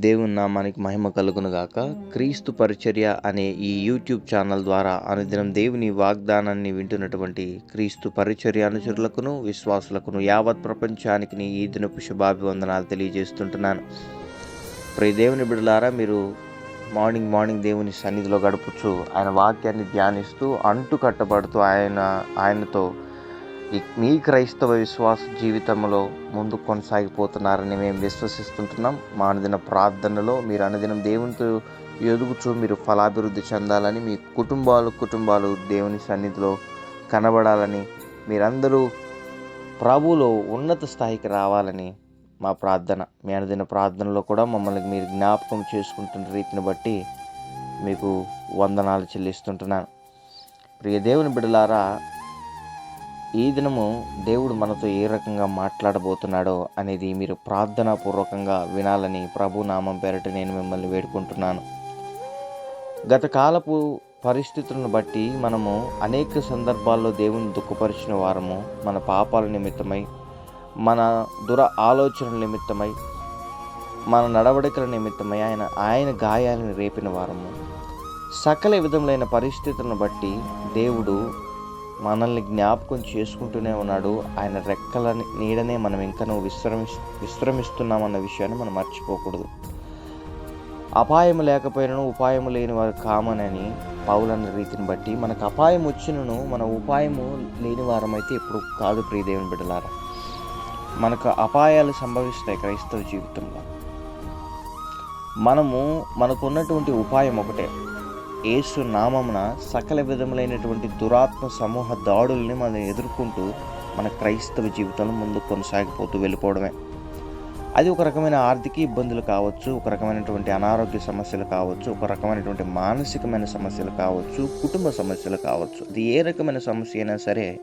దేవుని నామానికి మహిమ కలుగును గాక క్రీస్తు పరిచర్య అనే ఈ యూట్యూబ్ ఛానల్ ద్వారా అనుదినం దేవుని వాగ్దానాన్ని వింటున్నటువంటి క్రీస్తు పరిచర్య అనుచరులకును విశ్వాసులకును యావత్ ప్రపంచానికి ఈ దినపు శుభాభివందనాలు తెలియజేస్తుంటున్నాను. ప్రియ దేవుని బిడలారా మీరు మార్నింగ్ మార్నింగ్ దేవుని సన్నిధిలో గడుపుచు ఆయన వాక్యాన్ని ధ్యానిస్తూ అంటు కట్టబడుతూ ఆయన ఆయనతో మీ క్రైస్తవ విశ్వాస జీవితంలో ముందు కొనసాగిపోతున్నారని మేము విశ్వసిస్తుంటున్నాం. మా అనుదిన ప్రార్థనలో మీరు అనుదినం దేవునితో ఎదుగుచూ మీరు ఫలాభివృద్ధి చెందాలని మీ కుటుంబాలు కుటుంబాలు దేవుని సన్నిధిలో కనబడాలని మీరందరూ ప్రభువులో ఉన్నత స్థాయికి రావాలని మా ప్రార్థన. మీ అనుదిన ప్రార్థనలో కూడా మమ్మల్ని మీరు జ్ఞాపకం చేసుకుంటున్న రీతిని బట్టి మీకు వందనాలు చెల్లిస్తుంటున్నాను. ప్రియ దేవుని బిడలారా ఈ దినము దేవుడు మనతో ఏ రకంగా మాట్లాడబోతున్నాడో అనేది మీరు ప్రార్థనాపూర్వకంగా వినాలని ప్రభు నామం పేరట నేను మిమ్మల్ని వేడుకుంటున్నాను. గత కాలపు పరిస్థితులను బట్టి మనము అనేక సందర్భాల్లో దేవుని దుఃఖపరిచిన వారము మన పాపాల నిమిత్తమై మన దుర ఆలోచనల నిమిత్తమై మన నడవడికల నిమిత్తమై ఆయన ఆయన గాయాలను రేపిన వారము. సకల విధములైన పరిస్థితులను బట్టి దేవుడు మనల్ని జ్ఞాపకం చేసుకుంటూనే ఉన్నాడు. ఆయన రెక్కల నీడనే మనం ఇంకనూ విశ్రమి విశ్రమిస్తున్నామన్న విషయాన్ని మనం మర్చిపోకూడదు. అపాయం లేకపోయినను ఉపాయం లేని వారు కామనని పౌలన్న రీతిని బట్టి మనకు అపాయం వచ్చినను మన ఉపాయము లేని వారమైతే ఎప్పుడు కాదు ప్రియదేవుని బిడ్డలారా. మనకు అపాయాలు సంభవిస్తాయి క్రైస్తవ జీవితంలో. మనము మనకున్నటువంటి ఉపాయం ఒకటే. యేసు నామమున సకల విధములైనటువంటి దురాత్మ సమూహ దాడుల్ని మనం ఎదుర్కొంటూ మన క్రైస్తవ జీవితంలో ముందు కొనసాగిపోతూ వెళ్ళిపోవడమే. అది ఒక రకమైన ఆర్థిక ఇబ్బందులు కావచ్చు ఒక రకమైనటువంటి అనారోగ్య సమస్యలు కావచ్చు ఒక రకమైనటువంటి మానసికమైన సమస్యలు కావచ్చు కుటుంబ సమస్యలు కావచ్చు. అది ఏ రకమైన సమస్య అయినా సరే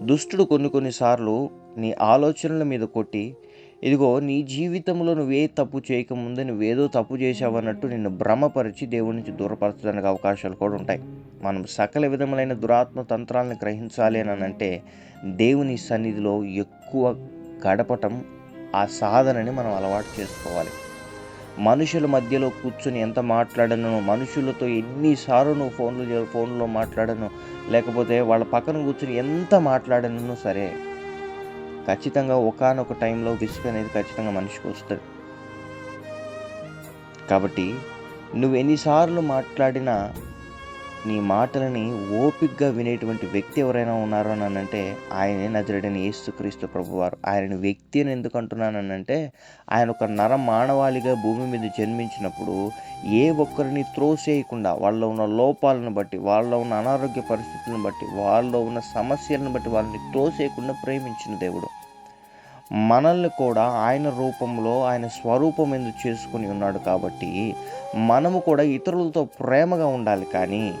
దుష్టుడు కొన్ని కొన్నిసార్లు నీ ఆలోచనల మీద కొట్టి ఇదిగో నీ జీవితంలో నువ్వే తప్పు చేయకముందే నువ్వేదో తప్పు చేసావన్నట్టు నిన్ను భ్రమపరిచి దేవుడి నుంచి దూరపరచడానికి అవకాశాలు కూడా ఉంటాయి. మనం సకల విధములైన దురాత్మ తంత్రాలను గ్రహించాలి అని అంటే దేవుని సన్నిధిలో ఎక్కువ గడపటం ఆ సాధనని మనం అలవాటు చేసుకోవాలి. మనుషుల మధ్యలో కూర్చొని ఎంత మాట్లాడను మనుషులతో ఎన్నిసార్లు నువ్వు ఫోన్లు ఫోన్లో మాట్లాడను లేకపోతే వాళ్ళ పక్కన కూర్చొని ఎంత మాట్లాడను సరే ఖచ్చితంగా ఒకానొక టైంలో విసుగు అనేది ఖచ్చితంగా మనిషికి వస్తుంది. కాబట్టి నువ్వు ఎన్నిసార్లు మాట్లాడినా నీ మాటలని ఓపిక్గా వినేటువంటి వ్యక్తి ఎవరైనా ఉన్నారో అని అంటే ఆయనే నజరడని యేసుక్రీస్తు ప్రభువారు. ఆయన వ్యక్తి అని ఎందుకు అంటున్నానంటే ఆయన ఒక నర మానవాళిగా భూమి మీద జన్మించినప్పుడు ఏ ఒక్కరిని త్రోసేయకుండా వాళ్ళలో ఉన్న లోపాలను బట్టి వాళ్ళలో ఉన్న అనారోగ్య పరిస్థితులను బట్టి వాళ్ళలో ఉన్న సమస్యలను బట్టి వాళ్ళని త్రోసేయకుండా ప్రేమించిన దేవుడు. మనల్ని కూడా ఆయన రూపంలో ఆయన స్వరూపం ఎందుకు చేసుకుని ఉన్నాడు కాబట్టి మనము కూడా ఇతరులతో ప్రేమగా ఉండాలి కానీ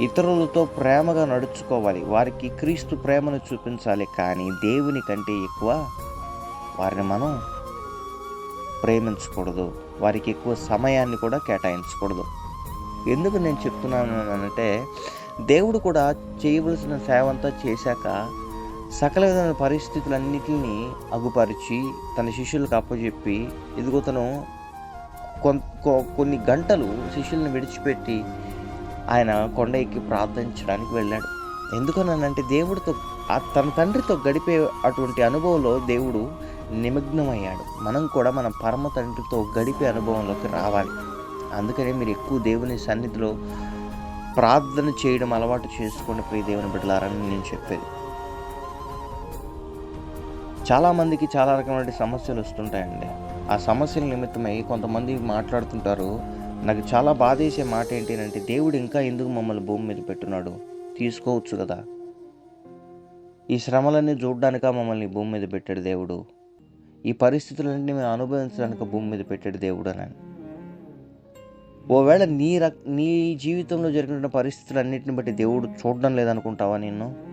ఇతరులతో ప్రేమగా నడుచుకోవాలి. వారికి క్రీస్తు ప్రేమను చూపించాలి కానీ దేవుని కంటే ఎక్కువ వారిని మనం ప్రేమించకూడదు. వారికి ఎక్కువ సమయాన్ని కూడా కేటాయించకూడదు. ఎందుకు నేను చెప్తున్నాను అంటే దేవుడు కూడా చేయవలసిన సేవ అంతా చేశాక సకల విధమైన పరిస్థితులన్నిటిని అగుపరిచి తన శిష్యులకు అప్పచెప్పి ఇదిగో తను కొ- కొన్ని గంటలు శిష్యుల్ని విడిచిపెట్టి ఆయన కొండ ఎక్కి ప్రార్థించడానికి వెళ్ళాడు. ఎందుకనంటే దేవుడితో తన తండ్రితో గడిపే అటువంటి అనుభవంలో దేవుడు నిమగ్నమయ్యాడు. మనం కూడా మన పరమ తండ్రితో గడిపే అనుభవంలోకి రావాలి. అందుకనే మీరు ఎక్కువ దేవుని సన్నిధిలో ప్రార్థన చేయడం అలవాటు చేసుకోండి ప్రియ దేవుని బిడ్డలారని నేను చెప్పేది. చాలామందికి చాలా రకమైన సమస్యలు వస్తుంటాయండి. ఆ సమస్యల నిమిత్తమై కొంతమంది మాట్లాడుతుంటారు నాకు చాలా బాధేసే మాట ఏంటంటే దేవుడు ఇంకా ఎందుకు మమ్మల్ని భూమి మీద పెట్టున్నాడు? తీసుకోవచ్చు కదా. ఈ శ్రమలన్నీ చూడడానిక మమ్మల్ని భూమి మీద పెట్టాడు దేవుడు? ఈ పరిస్థితులన్నీ మేము అనుభవించడానికి భూమి మీద పెట్టాడు దేవుడు అని. ఓవేళ నీ రక్ నీ జీవితంలో జరిగిన పరిస్థితులన్నింటిని బట్టి దేవుడు చూడడం లేదనుకుంటావా నిన్ను?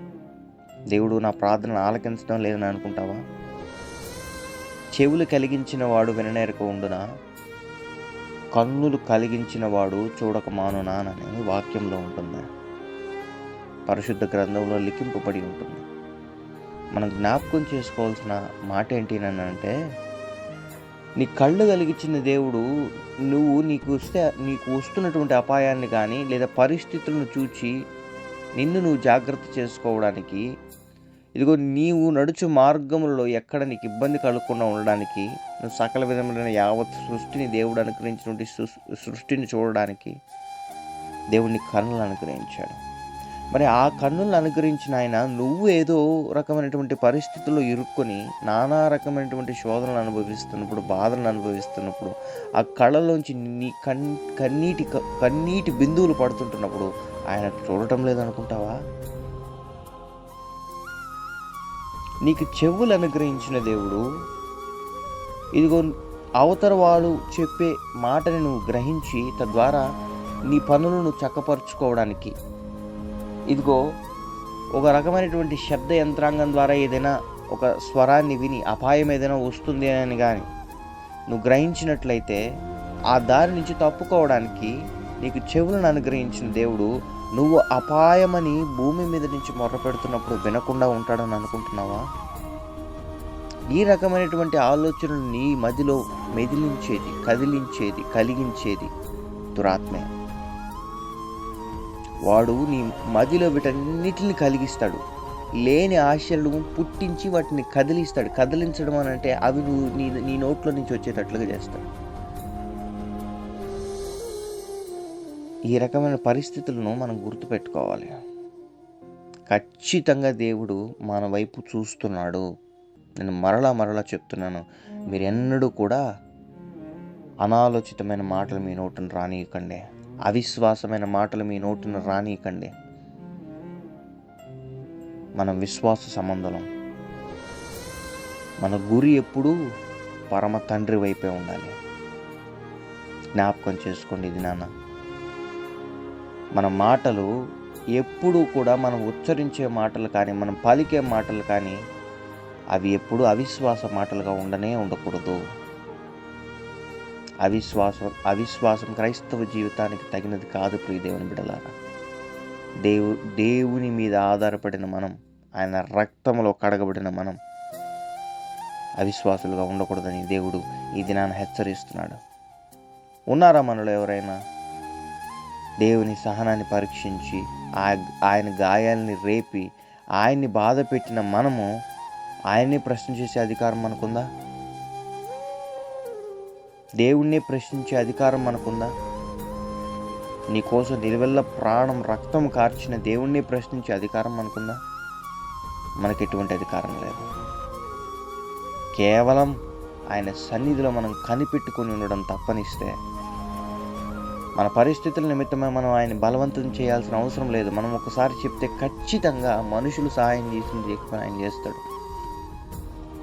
దేవుడు నా ప్రార్థన ఆలకించడం లేదని అనుకుంటావా? చెవులు కలిగించిన వాడు విననేరక ఉండునా? కన్నులు కలిగించిన వాడు చూడక మానునా అని వాక్యంలో ఉంటుంది. పరిశుద్ధ గ్రంథంలో లిఖింపబడి ఉంటుంది. మనం జ్ఞాపకం చేసుకోవాల్సిన మాట ఏంటి అంటే నీ కళ్ళు కలిగించిన దేవుడు నువ్వు నీకు వస్తే నీకు వస్తున్నటువంటి అపాయాన్ని కానీ లేదా పరిస్థితులను చూచి నిన్ను నువ్వు జాగ్రత్త చేసుకోవడానికి ఇదిగో నీవు నడుచు మార్గములలో ఎక్కడ నీకు ఇబ్బంది కలగకుండా ఉండడానికి నువ్వు సకల విధమైన యావత్ సృష్టిని దేవుడు అనుగ్రహించినటువంటి సృష్టిని చూడడానికి దేవుడిని కన్నులు అనుగ్రహించాడు. మరి ఆ కన్నులను అనుగ్రహించిన ఆయన నువ్వు ఏదో రకమైనటువంటి పరిస్థితుల్లో ఇరుక్కొని నానా రకమైనటువంటి శోధనలు అనుభవిస్తున్నప్పుడు బాధలను అనుభవిస్తున్నప్పుడు ఆ కళ్ళలోంచి నీ కన్ కన్నీటి క- కన్నీటి బిందువులు పడుతుంటున్నప్పుడు ఆయన చూడటం లేదనుకుంటావా? నీకు చెవులు అనుగ్రహించిన దేవుడు. ఇదిగో అవతల వాడు చెప్పే మాటని నువ్వు గ్రహించి తద్వారా నీ పనులను చక్కపరుచుకోవడానికి. ఇదిగో ఒక రకమైనటువంటి శబ్ద యంత్రాంగం ద్వారా ఏదైనా ఒక స్వరాన్ని విని అపాయం ఏదైనా వస్తుంది అని కానీ నువ్వు గ్రహించినట్లయితే ఆ దారి నుంచి తప్పుకోవడానికి నీకు చెవులను అనుగ్రహించిన దేవుడు నువ్వు అపాయమని భూమి మీద నుంచి మొర్ర పెడుతున్నప్పుడు వినకుండా ఉంటాడని అనుకుంటున్నావా? ఈ రకమైనటువంటి ఆలోచనలు నీ మదిలో మెదిలించేది కదిలించేది కలిగించేది దురాత్మే. వాడు నీ మదిలో వీటన్నిటిని కలిగిస్తాడు. లేని ఆశలను పుట్టించి వాటిని కదిలిస్తాడు. కదిలించడం అని అంటే అవి నువ్వు నీ నీ నోట్లో నుంచి వచ్చేటట్లుగా చేస్తాడు. ఈ రకమైన పరిస్థితులను మనం గుర్తుపెట్టుకోవాలి. ఖచ్చితంగా దేవుడు మన వైపు చూస్తున్నాడు. నేను మరలా మరలా చెప్తున్నాను. మీరు ఎన్నడూ కూడా అనాలోచితమైన మాటలు మీ నోటును రానియకండి. అవిశ్వాసమైన మాటలు మీ నోటును రానియకండి. మనం విశ్వాస సంబంధం మన గురి ఎప్పుడూ పరమ తండ్రి వైపే ఉండాలి. జ్ఞాపకం చేసుకోండి ఇది నాన్న. మన మాటలు ఎప్పుడూ కూడా మనం ఉచ్చరించే మాటలు కానీ మనం పలికే మాటలు కానీ అవి ఎప్పుడు అవిశ్వాస మాటలుగా ఉండనే ఉండకూడదు. అవిశ్వాసం అవిశ్వాసం క్రైస్తవ జీవితానికి తగినది కాదు ప్రియ దేవుని బిడలారా దేవు దేవుని మీద ఆధారపడిన మనం ఆయన రక్తంలో కడగబడిన మనం అవిశ్వాసులుగా ఉండకూడదని దేవుడు ఈ దినాన్ని హెచ్చరిస్తున్నాడు. ఉన్నారా మనలో ఎవరైనా? దేవుని సహనాన్ని పరీక్షించి ఆయన గాయాల్ని రేపి ఆయన్ని బాధ పెట్టిన మనము ఆయన్ని ప్రశ్న చేసే అధికారం మనకుందా? దేవుణ్ణి ప్రశ్నించే అధికారం మనకుందా? నీ కోసం నిలువెల్ల ప్రాణం రక్తం కార్చిన దేవుణ్ణి ప్రశ్నించే అధికారం మనకుందా? మనకి ఎటువంటి అధికారం లేదు. కేవలం ఆయన సన్నిధిలో మనం కనిపెట్టుకొని ఉండడం తప్పనిస్తే మన పరిస్థితుల నిమిత్తమే మనం ఆయన బలవంతం చేయాల్సిన అవసరం లేదు. మనం ఒకసారి చెప్తే ఖచ్చితంగా మనుషులు సహాయం చేసింది చేయకపోయినా ఆయన చేస్తాడు.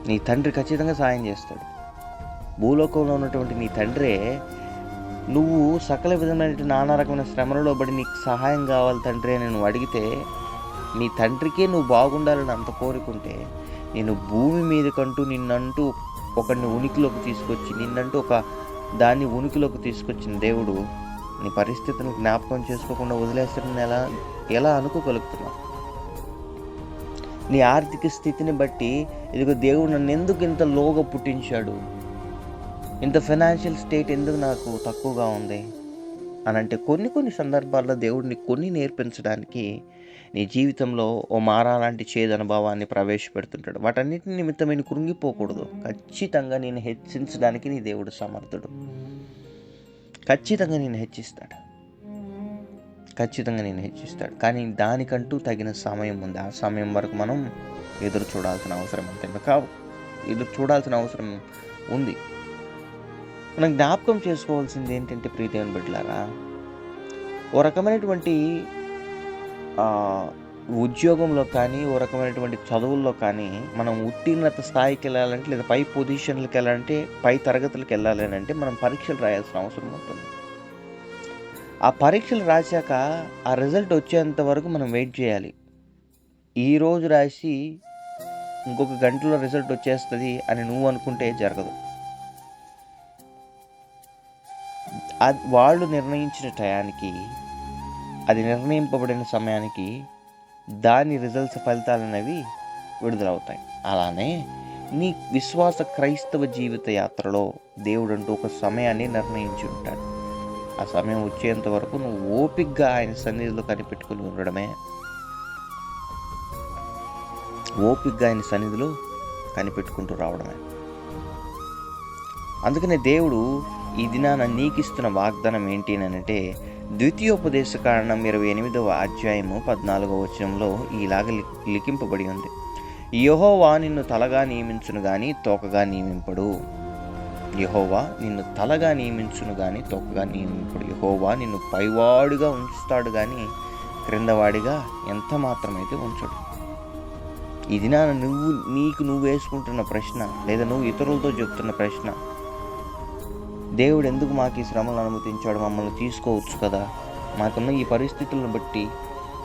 నీ తండ్రి ఖచ్చితంగా సహాయం చేస్తాడు. భూలోకంలో ఉన్నటువంటి నీ తండ్రే నువ్వు సకల విధమైన నానా రకమైన శ్రమలలో పడి నీకు సహాయం కావాలి తండ్రి అని నువ్వు అడిగితే నీ తండ్రికే నువ్వు బాగుండాలని అంత కోరుకుంటే నేను భూమి మీదకంటూ నిన్నంటూ ఒకరిని ఉనికిలోకి తీసుకొచ్చి నిన్నంటూ ఒక దాన్ని ఉనికిలోకి తీసుకొచ్చిన దేవుడు నీ పరిస్థితులు జ్ఞాపకం చేసుకోకుండా వదిలేస్తున్న ఎలా ఎలా అనుకోగలుగుతున్నావు నీ ఆర్థిక స్థితిని బట్టి ఇదిగో దేవుడు నన్ను ఎందుకు ఇంత లోగా పుట్టించాడు? ఇంత ఫైనాన్షియల్ స్టేట్ ఎందుకు నాకు తక్కువగా ఉంది? అని అంటే కొన్ని కొన్ని సందర్భాల్లో దేవుడిని కొన్ని నేర్పించడానికి నీ జీవితంలో ఓ మారా లాంటి చేదు అనుభవాన్ని ప్రవేశపెడుతుంటాడు. వాటన్నిటి నిమిత్తమైన కృంగిపోకూడదు. ఖచ్చితంగా నేను హెచ్చించడానికి నీ దేవుడు సమర్థుడు. ఖచ్చితంగా నేను హెచ్చిస్తాడు. ఖచ్చితంగా నేను హెచ్చిస్తాడు. కానీ దానికంటూ తగిన సమయం ఉంది. ఆ సమయం వరకు మనం ఎదురు చూడాల్సిన అవసరం అంతే. కావు ఎదురు చూడాల్సిన అవసరం ఉంది. మనం జ్ఞాపకం చేసుకోవాల్సింది ఏంటంటే ప్రీతిని బిడ్డలారా ఓ రకమైనటువంటి ఉద్యోగంలో కానీ ఓ రకమైనటువంటి చదువుల్లో కానీ మనం ఉత్తీర్ణత స్థాయికి వెళ్ళాలంటే లేదా పై పొజిషన్లకు వెళ్ళాలంటే పై తరగతులకు వెళ్ళాలి అని అంటే మనం పరీక్షలు రాయాల్సిన అవసరం ఉంటుంది. ఆ పరీక్షలు రాశాక ఆ రిజల్ట్ వచ్చేంత వరకు మనం వెయిట్ చేయాలి. ఈరోజు రాసి ఇంకొక గంటలో రిజల్ట్ వచ్చేస్తుంది అని నువ్వు అనుకుంటే జరగదు. అది వాళ్ళు నిర్ణయించిన టయానికి అది నిర్ణయింపబడిన సమయానికి దాని రిజల్ట్స్ ఫలితాలు అనేవి విడుదలవుతాయి. అలానే నీ విశ్వాస క్రైస్తవ జీవిత యాత్రలో దేవుడు అంటూ ఒక సమయాన్ని నిర్ణయించి ఉంటాడు. ఆ సమయం వచ్చేంత వరకు నువ్వు ఓపిక్గా ఆయన సన్నిధిలో కనిపెట్టుకుని ఉండడమే. ఓపిక్గా ఆయన సన్నిధిలో కనిపెట్టుకుంటూ రావడమే. అందుకనే దేవుడు ఈ దినాన నీకిస్తున్న వాగ్దానం ఏంటి అని అంటే ద్వితీయోపదేశ కారణం ఇరవై ఎనిమిదవ అధ్యాయము పద్నాలుగవ వచనంలో ఈలాగ లి- లిఖింపబడి ఉంది. యహోవా నిన్ను తలగా నియమించును గాని తోకగా నియమింపడు. యహోవా నిన్ను తలగా నియమించును గాని తోకగా నియమింపడు. యహోవా నిన్ను పైవాడుగా ఉంచుతాడు కానీ క్రిందవాడిగా ఎంత మాత్రమైతే ఉంచడు. ఇది నా నువ్వు నీకు నువ్వు వేసుకుంటున్న ప్రశ్న లేదా నువ్వు ఇతరులతో చెప్తున్న ప్రశ్న దేవుడు ఎందుకు మాకు ఈ శ్రమలు అనుమతించాడు? మమ్మల్ని తీసుకోవచ్చు కదా? మాకున్న ఈ పరిస్థితులను బట్టి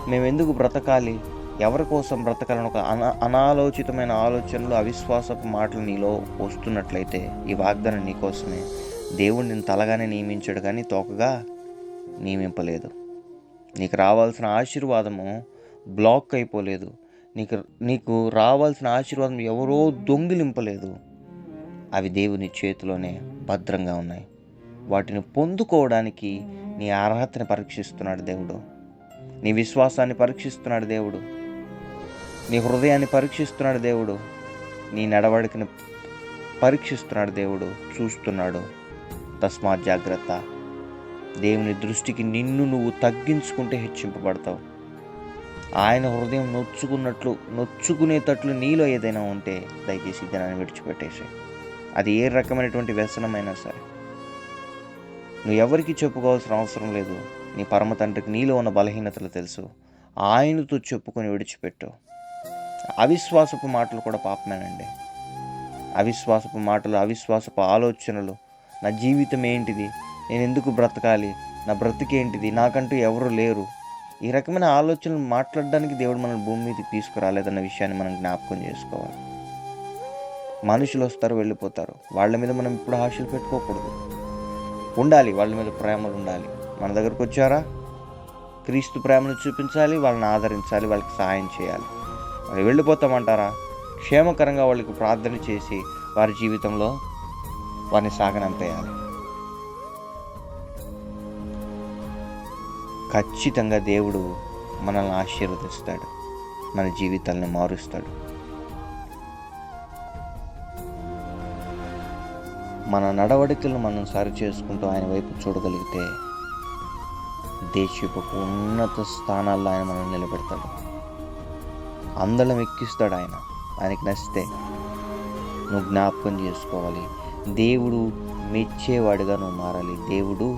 మేము ఎందుకు బ్రతకాలి? ఎవరి కోసం బ్రతకాలని ఒక అనా అనాలోచితమైన ఆలోచనలు అవిశ్వాసపు మాటలు నీలో వస్తున్నట్లయితే ఈ వాగ్దానం నీకోసమే దేవుడు నేను తలగానే నియమించాడు కానీ తోకగా నియమింపలేదు. నీకు రావాల్సిన ఆశీర్వాదము బ్లాక్ అయిపోలేదు. నీకు నీకు రావాల్సిన ఆశీర్వాదం ఎవరో దొంగిలింపలేదు. అవి దేవుని చేతిలోనే భద్రంగా ఉన్నాయి. వాటిని పొందుకోవడానికి నీ అర్హతని పరీక్షిస్తున్నాడు దేవుడు. నీ విశ్వాసాన్ని పరీక్షిస్తున్నాడు దేవుడు. నీ హృదయాన్ని పరీక్షిస్తున్నాడు దేవుడు. నీ నడవడికని పరీక్షిస్తున్నాడు దేవుడు. చూస్తున్నాడు. తస్మాత్ జాగ్రత్త. దేవుని దృష్టికి నిన్ను నువ్వు తగ్గించుకుంటే హెచ్చింపబడతావు. ఆయన హృదయం నొచ్చుకున్నట్లు నొచ్చుకునేటట్లు నీలో ఏదైనా ఉంటే దయచేసి దినాన్ని విడిచిపెట్టేసి అది ఏ రకమైనటువంటి వ్యసనమైనా సరే. నువ్వు ఎవరికి చెప్పుకోవాల్సిన అవసరం లేదు. నీ పరమ తండ్రికి నీలో ఉన్న బలహీనతలు తెలుసు. ఆయనతో చెప్పుకొని విడిచిపెట్టు. అవిశ్వాసపు మాటలు కూడా పాపమేనండి. అవిశ్వాసపు మాటలు అవిశ్వాసపు ఆలోచనలు. నా జీవితం ఏంటిది? నేను ఎందుకు బ్రతకాలి? నా బ్రతికేంటిది నాకంటూ ఎవరు లేరు. ఈ రకమైన ఆలోచనలు మాట్లాడడానికి దేవుడు మన భూమి మీదకి తీసుకురాలేదన్న విషయాన్ని మనం జ్ఞాపకం చేసుకోవాలి. మనుషులు వస్తారు వెళ్ళిపోతారు. వాళ్ళ మీద మనం ఇప్పుడు ఆశలు పెట్టుకోకూడదు. ఉండాలి వాళ్ళ మీద ప్రేమలు ఉండాలి. మన దగ్గరకు వచ్చారా? క్రీస్తు ప్రేమను చూపించాలి వాళ్ళని ఆదరించాలి వాళ్ళకి సహాయం చేయాలి. మరి వెళ్ళిపోతామంటారా? క్షేమకరంగా వాళ్ళకి ప్రార్థన చేసి వారి జీవితంలో వారిని సాగనంపేయాలి ఖచ్చితంగా దేవుడు మనల్ని ఆశీర్వదిస్తాడు. మన జీవితాలను మారుస్తాడు. మన నడవడికలను మనం సరి చేసుకుంటూ ఆయన వైపు చూడగలిగితే దేశపు ఉన్నత స్థానాల్లో ఆయన మనం నిలబెడతాడు. అందలం ఎక్కిస్తాడు ఆయన. ఆయనకి నచ్చితే నువ్వు జ్ఞాపకం చేసుకోవాలి. దేవుడు మెచ్చేవాడిగా నువ్వు మారాలి. దేవుడు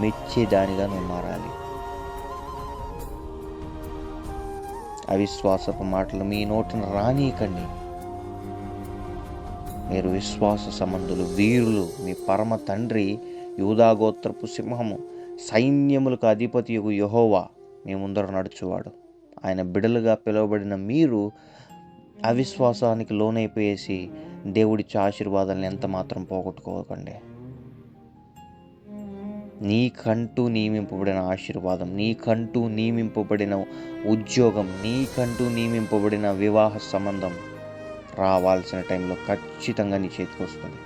మెచ్చేదానిగా నువ్వు మారాలి. అవిశ్వాసపు మాటలు మీ నోటిని రానీయకండి. మీరు విశ్వాస సంబంధులు వీరులు. మీ పరమ తండ్రి యూదాగోత్రపు సింహము సైన్యములకు అధిపతి యహోవా మీ ముందర నడుచువాడు. ఆయన బిడలుగా పిలువబడిన మీరు అవిశ్వాసానికి లోనైపోయేసి దేవుడిచ్చే ఆశీర్వాదాలను ఎంత మాత్రం పోగొట్టుకోకండి. నీకంటూ నియమింపబడిన ఆశీర్వాదం నీకంటూ నియమింపబడిన ఉద్యోగం నీకంటూ నియమింపబడిన వివాహ సంబంధం రావాల్సిన టైంలో ఖచ్చితంగా నీ చేతికి వస్తుంది.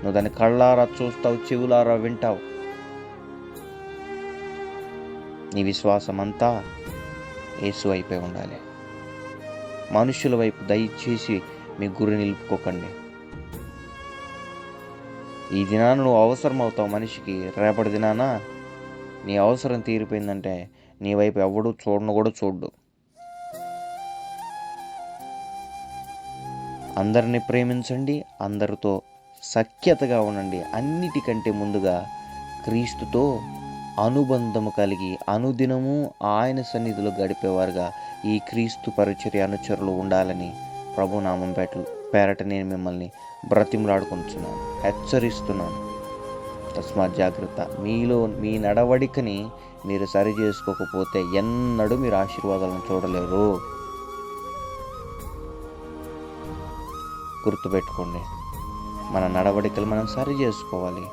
నువ్వు దాన్ని కళ్ళారా చూస్తావు చెవులారా వింటావు. నీ విశ్వాసం అంతా యేసు వైపే ఉండాలి. మనుషుల వైపు దయచేసి మీ గురి నిలుపుకోకండి. ఈ దినాన నువ్వు అవసరం అవుతావు మనిషికి రేపటి దినాన నీ అవసరం తీరిపోయిందంటే నీ వైపు ఎవడు చూడను కూడా చూడ్డు. అందరిని ప్రేమించండి అందరితో సఖ్యతగా ఉండండి. అన్నిటికంటే ముందుగా క్రీస్తుతో అనుబంధము కలిగి అనుదినము ఆయన సన్నిధిలో గడిపేవారుగా ఈ క్రీస్తు పరిచర్య అనుచరులు ఉండాలని ప్రభునామం పేరట నేను మిమ్మల్ని బ్రతిమలాడుకుంటున్నాను హెచ్చరిస్తున్నాను. తస్మాత్ జాగ్రత్త. మీలో మీ నడవడికని మీరు సరి చేసుకోకపోతే ఎన్నడూ మీరు ఆశీర్వాదాలను చూడలేరు. గుర్తుపెట్టుకోండి. మన నడవడికలు మనం సరి చేసుకోవాలి.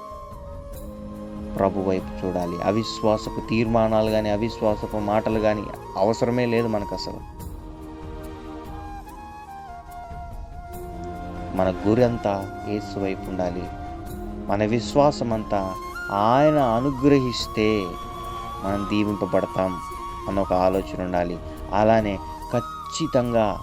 ప్రభు వైపు చూడాలి. అవిశ్వాసపు తీర్మానాలు కానీ అవిశ్వాసపు మాటలు కానీ అవసరమే లేదు మనకు అసలు మన గురి అంతా యేసు వైపు ఉండాలి. మన విశ్వాసం అంతా ఆయన అనుగ్రహిస్తే మనం దీవింపబడతాం అన్న ఒక ఆలోచన ఉండాలి. అలానే ఖచ్చితంగా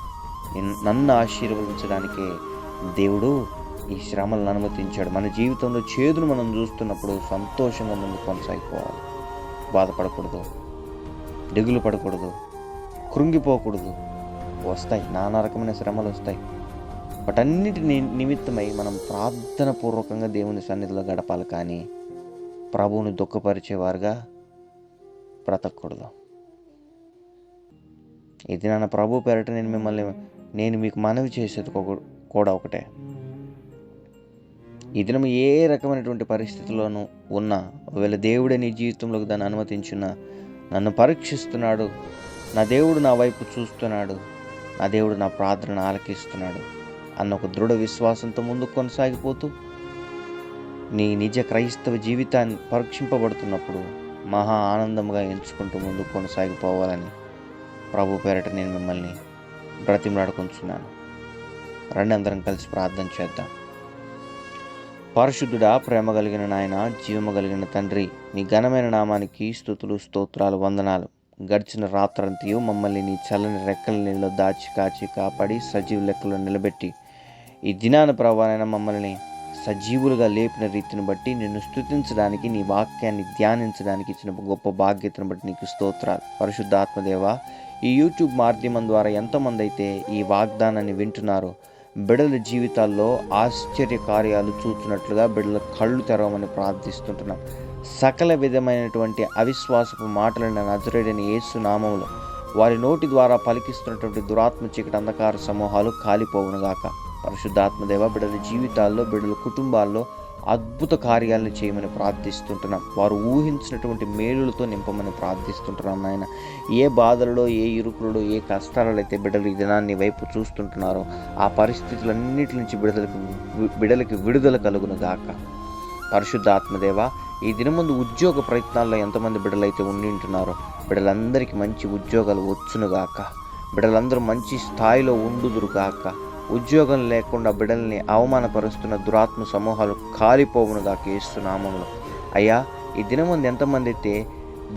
నన్ను ఆశీర్వదించడానికే దేవుడు ఈ శ్రమలను అనుమతించాడు. మన జీవితంలో చేదును మనం చూస్తున్నప్పుడు సంతోషంగా ముందు కొనసాగిపోవాలి. బాధపడకూడదు. దిగులు పడకూడదు. కృంగిపోకూడదు. వస్తాయి. నానా రకమైన శ్రమలు వస్తాయి. వాటన్నిటి నిమిత్తమై మనం ప్రార్థన పూర్వకంగా దేవుని సన్నిధిలో గడపాలి కానీ ప్రభువుని దుఃఖపరిచేవారుగా బ్రతకూడదు. ఇది నాన్న ప్రభు పేరట నేను మిమ్మల్ని నేను మీకు మనవి చేసేది ఒక- కూడా ఒకటే. ఈ దినం ఏ రకమైనటువంటి పరిస్థితుల్లోనూ ఉన్నా ఒకవేళ దేవుడే నీ జీవితంలోకి దాన్ని అనుమతించున్నా నన్ను పరీక్షిస్తున్నాడు నా దేవుడు నా వైపు చూస్తున్నాడు నా దేవుడు నా ప్రార్థన ఆలకిస్తున్నాడు అన్న ఒక దృఢ విశ్వాసంతో ముందుకు కొనసాగిపోతూ నీ నిజ క్రైస్తవ జీవితాన్ని పరీక్షింపబడుతున్నప్పుడు మహా ఆనందంగా ఎంచుకుంటూ ముందుకు కొనసాగిపోవాలని ప్రభు పేరట నేను మిమ్మల్ని బ్రతిమలాడుకుంటున్నాను. రండి అందరం కలిసి ప్రార్థన చేద్దాం. పరిశుద్ధుడా ప్రేమ కలిగిన నాయన జీవము కలిగిన తండ్రి నీ ఘనమైన నామానికి స్థుతులు స్తోత్రాలు వందనాలు. గడిచిన రాత్రంతయు మమ్మల్ని నీ చల్లని రెక్కల నీళ్ళలో దాచి కాచి కాపాడి సజీవ లెక్కలు నిలబెట్టి ఈ దినాన ప్రభావైన మమ్మల్ని సజీవులుగా లేపిన రీతిని బట్టి నిన్ను స్తుతించడానికి నీ వాక్యాన్ని ధ్యానించడానికి ఇచ్చిన గొప్ప బాధ్యతను బట్టి నీకు స్తోత్రాలు. పరిశుద్ధాత్మదేవ ఈ యూట్యూబ్ మాధ్యమం ద్వారా ఎంతమంది అయితే ఈ వాగ్దానాన్ని వింటున్నారో బిడల జీవితాల్లో ఆశ్చర్య కార్యాలు చూస్తున్నట్లుగా బిడల కళ్ళు తెరవమని ప్రార్థిస్తుంటున్నాం. సకల విధమైనటువంటి అవిశ్వాసపు మాటలను నజరేడని యేసు నామంలో వారి నోటి ద్వారా పలికిస్తున్నటువంటి దురాత్మ చీకటి అంధకార సమూహాలు కాలిపోవునుగాక పరిశుద్ధాత్మదేవ బిడల జీవితాల్లో బిడల కుటుంబాల్లో అద్భుత కార్యాలను చేయమని ప్రార్థిస్తుంటున్నాం. వారు ఊహించినటువంటి మేలులతో నింపమని ప్రార్థిస్తుంటున్నాం నాయన. ఏ బాధలలో ఏ ఇరుకులలో ఏ కష్టాలలో అయితే బిడ్డలు ఈ దినాన్ని వైపు చూస్తుంటున్నారో ఆ పరిస్థితులన్నిటి నుంచి బిడదలకు బిడలకి విడుదల కలుగును గాక. పరిశుద్ధాత్మదేవ ఈ దినముందు ఉద్యోగ ప్రయత్నాల్లో ఎంతమంది బిడ్డలైతే ఉండి ఉంటున్నారో బిడ్డలందరికీ మంచి ఉద్యోగాలు వచ్చునుగాక బిడ్డలందరూ మంచి స్థాయిలో ఉండుదురుగాక ఉద్యోగం లేకుండా బిడల్ని అవమానపరుస్తున్న దురాత్మ సమూహాలు కాలిపోవునుగాక ఏస్తున్నామంలో అయ్యా ఈ దినముందు ఎంతమంది అయితే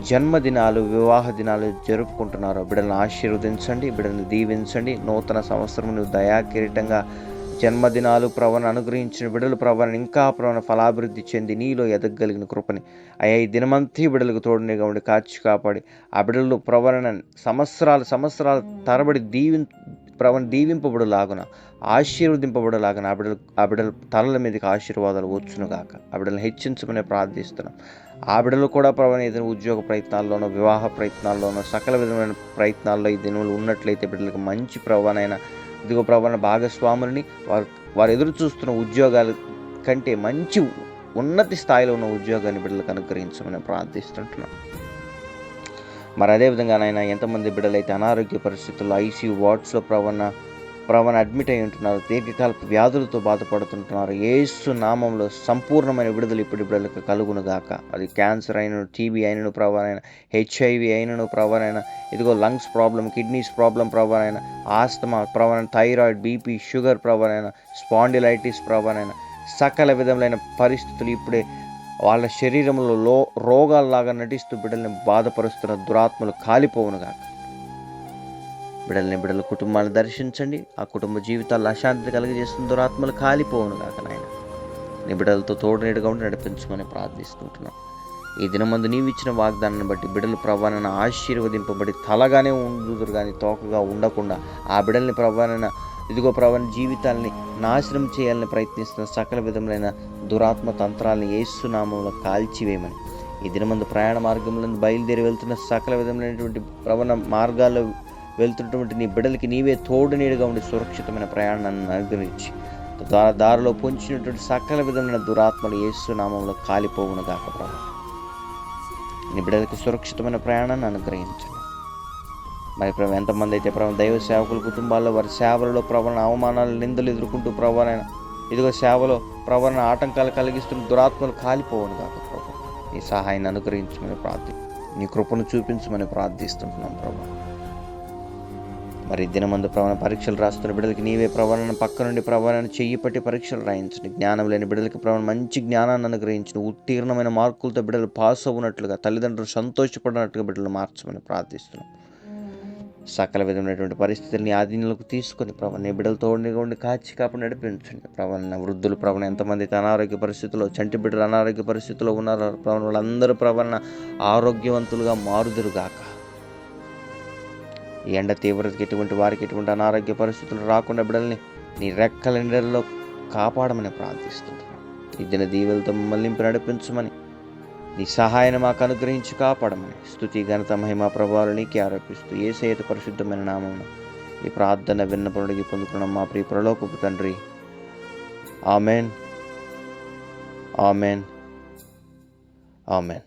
జన్మదినాలు వివాహ దినాలు జరుపుకుంటున్నారో బిడ్డలను ఆశీర్వదించండి బిడ్డలను దీవించండి. నూతన సంవత్సరం నువ్వు దయా కిరీటంగా జన్మదినాలు ప్రవణ అనుగ్రహించిన బిడలు ప్రవణ ఇంకా ప్రవణ ఫలాభివృద్ధి చెంది నీలో ఎదగలిగిన కృపని. అయ్యా ఈ దినమంతీ బిడలకు తోడునిగా ఉండి కాచి కాపాడి ఆ బిడలు ప్రవణ సంవత్సరాలు సంవత్సరాల తరబడి దీవి ప్రవణ దీవింపబడులాగున ఆశీర్వదింపబడులాగున ఆ బిడలు ఆ బిడల తలల మీదకి ఆశీర్వాదాలు వచ్చునుగాక. ఆ బిడలను హెచ్చించమని ప్రార్థిస్తున్నాం. ఆ కూడా ప్రవణ ఏదైనా ఉద్యోగ ప్రయత్నాల్లోనో వివాహ ప్రయత్నాల్లోనో సకల విధమైన ప్రయత్నాల్లో ఈ దినములు ఉన్నట్లయితే బిడ్డలకు మంచి ప్రవణైన ఇదిగో ప్రవణ భాగస్వాములని వారు వారు ఎదురు చూస్తున్న ఉద్యోగాల కంటే మంచి ఉన్నత స్థాయిలో ఉన్న ఉద్యోగాన్ని బిడ్డలకు అనుగ్రహించమని ప్రార్థిస్తుంటున్నాం. మరి అదేవిధంగా నాయన ఎంతమంది బిడ్డలైతే అనారోగ్య పరిస్థితుల్లో ఐసీయూ వార్డ్స్లో ప్రవణ ప్రవణ అడ్మిట్ అయి ఉంటున్నారు దీర్ఘకాలిక వ్యాధులతో బాధపడుతుంటున్నారు ఏసు నామంలో సంపూర్ణమైన విడుదల ఇప్పుడు బిడ్డలకు కలుగును గాక. అది క్యాన్సర్ అయినను టీబీ అయినను ప్రవణైన హెచ్ఐవి అయినను ప్రవణైన ఇదిగో లంగ్స్ ప్రాబ్లం కిడ్నీస్ ప్రాబ్లం ప్రవణైన ఆస్తమా ప్రవణ థైరాయిడ్ బీపీ షుగర్ ప్రవణైన స్పాండిలైటిస్ ప్రవణైన సకల విధములైన పరిస్థితులు ఇప్పుడే వాళ్ళ శరీరంలో లో రోగాల్లాగా నటిస్తూ బిడ్డల్ని బాధపరుస్తున్న దురాత్మలు కాలిపోవునుగాక బిడ్డల్ని బిడ్డల కుటుంబాన్ని దర్శించండి. ఆ కుటుంబ జీవితాల్లో అశాంతి కలిగజేస్తున్న దురాత్మలు కాలిపోవునుగాక నాయన. నీ బిడ్డలతో తోడు నీడుగా ఉండి నడిపించమని ప్రార్థిస్తుంటున్నాం. ఈ దినమందు నీవు ఇచ్చిన వాగ్దానాన్ని బట్టి బిడ్డలు ప్రవాణన ఆశీర్వదింపబడి తలగానే ఉండుదురు కానీ తోకగా ఉండకుండా ఆ బిడ్డల్ని ప్రవాణన ఇదిగో ప్రవణ జీవితాల్ని నాశనం చేయాలని ప్రయత్నిస్తున్న సకల విధములైన దురాత్మ తంత్రాలను ఏసునామంలో కాల్చివేయమని. ఈ దినమందు ప్రయాణ మార్గంలో బయలుదేరి వెళ్తున్న సకల విధములైనటువంటి ప్రవణ మార్గాల్లో వెళ్తున్నటువంటి నీ బిడ్డలకి నీవే తోడు నీడుగా ఉండి సురక్షితమైన ప్రయాణాన్ని అనుగ్రహించి దా- దారిలో పొంచినటువంటి సకల విధమైన దురాత్మలు ఏసునామంలో కాలిపోవును గాక ప్రభు. నీ బిడ్డలకి సురక్షితమైన ప్రయాణాన్ని అనుగ్రహించండి. మరి ప్రభు ఎంతమంది అయితే ప్రభు దైవ సేవకుల కుటుంబాల్లో వారి సేవలలో ప్రవణ అవమానాలు నిందలు ఎదుర్కొంటూ ప్రవణ ఇదిగో సేవలో ప్రవణ ఆటంకాలు కలిగిస్తున్న దురాత్మలు కాలిపోవను కాక ప్రభు. నీ సహాయాన్ని అనుగ్రహించమని ప్రార్థి నీ కృపను చూపించమని ప్రార్థిస్తుంటున్నాం ప్రభు. మరి దినమందు ప్రవణ పరీక్షలు రాస్తున్న బిడ్డలకి నీవే ప్రవణను పక్క నుండి ప్రవణను చెయ్యి పట్టి పరీక్షలు రాయించండి. జ్ఞానం లేని బిడ్డలకి ప్రవణ మంచి జ్ఞానాన్ని అనుగ్రహించిన ఉత్తీర్ణమైన మార్కులతో బిడ్డలు పాస్ అవ్వనట్లుగా తల్లిదండ్రులు సంతోషపడినట్లుగా బిడ్డలు మార్చమని ప్రార్థిస్తున్నాం. సకల విధమైనటువంటి పరిస్థితుల్ని ఆధీనంలోకి తీసుకొని ప్రభు నీ బిడ్డలతో ఉండి కాచి కాపు నడిపించండి. ప్రవణ వృద్ధులు ప్రవణ ఎంతమంది అయితే అనారోగ్య పరిస్థితుల్లో చంటి బిడ్డలు అనారోగ్య పరిస్థితుల్లో ఉన్నారో ప్రవణ వాళ్ళందరూ ప్రవణ ఆరోగ్యవంతులుగా మారుదురుగాక. ఈ ఎండ తీవ్రతకి ఎటువంటి వారికి ఎటువంటి అనారోగ్య పరిస్థితులు రాకుండా బిడ్డల్ని నీ రెక్కల నీడల్లో కాపాడమని ప్రార్థిస్తుంది ఈ దిన దీవులతో మళ్ళింపు నడిపించమని నీ సహాయాన్ని మాకు అనుగ్రహించి కాపాడమని. స్థుతి ఘనత మహిమ ప్రభావాలు నీకే ఆరోపిస్తూ ఏ సేత పరిశుద్ధమైన నామం ఈ ప్రార్థన విన్నపడికి పొందుకున్న మా ప్రియ ప్రలోకపు తండ్రి. Amen. Amen. Amen.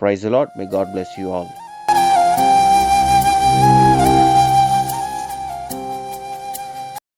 Praise lord me God bless you all.